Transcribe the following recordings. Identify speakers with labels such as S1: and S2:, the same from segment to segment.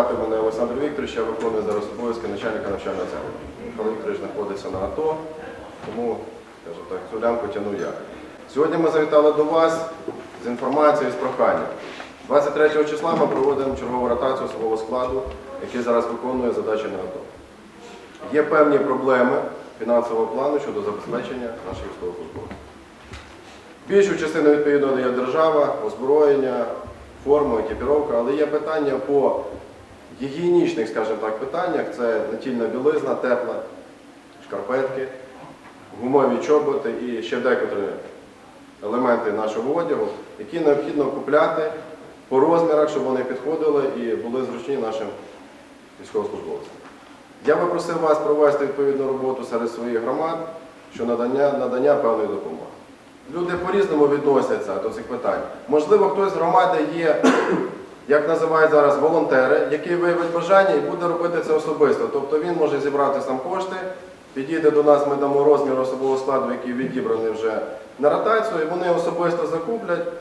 S1: звати мене Олександр Вікторович, я виконую зараз обов'язки начальника навчального центру. Михайло Вікторович знаходиться на АТО, тому скажімо так, цю лямку тяну я. Сьогодні ми завітали до вас з інформацією, з проханням. 23 числа ми проводимо чергову ротацію свого складу, який зараз виконує задачі на АТО. Є певні проблеми фінансового плану щодо забезпечення наших військовослужбовців. Більшу частину відповідно дає держава, озброєння, форма, екіпіровка, але є питання по гігієнічних, скажімо так, питаннях. Це натільна білизна, тепла, шкарпетки, гумові чоботи і ще декотрі елементи нашого одягу, які необхідно купляти по розмірах, щоб вони підходили і були зручні нашим військовослужбовцям. Я би просив вас провести відповідну роботу серед своїх громад щодо надання, надання певної допомоги. Люди по-різному відносяться до цих питань. Можливо, хтось з громади є, як називають зараз, волонтери, який виявить бажання і буде робити це особисто. Тобто він може зібрати сам кошти, підійде до нас, ми дамо розмір особового складу, який відібраний вже на ротацію, і вони особисто закуплять,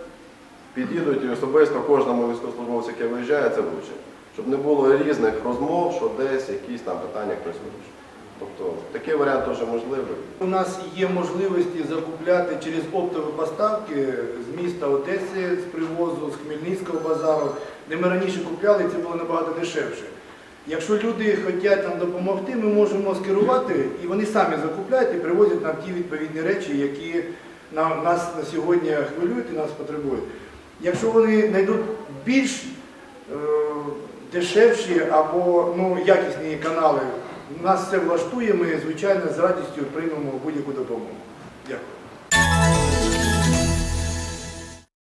S1: підійдуть і особисто кожному військовослужбовцю, який виїжджає, це вручить. Щоб не було різних розмов, що десь якісь там питання хтось вирішить. Тобто такий варіант теж можливий.
S2: У нас є можливості закупляти через оптові поставки з міста Одеси, з привозу, з Хмельницького базару, де ми раніше купляли, це було набагато дешевше. Якщо люди хочуть нам допомогти, ми можемо скерувати, і вони самі закупляють і привозять нам ті відповідні речі, які на- нас на сьогодні хвилюють і нас потребують. Якщо вони знайдуть більш е, дешевші або ну, якісні канали, нас це влаштує, ми, звичайно, з радістю приймемо будь-яку допомогу. Дякую.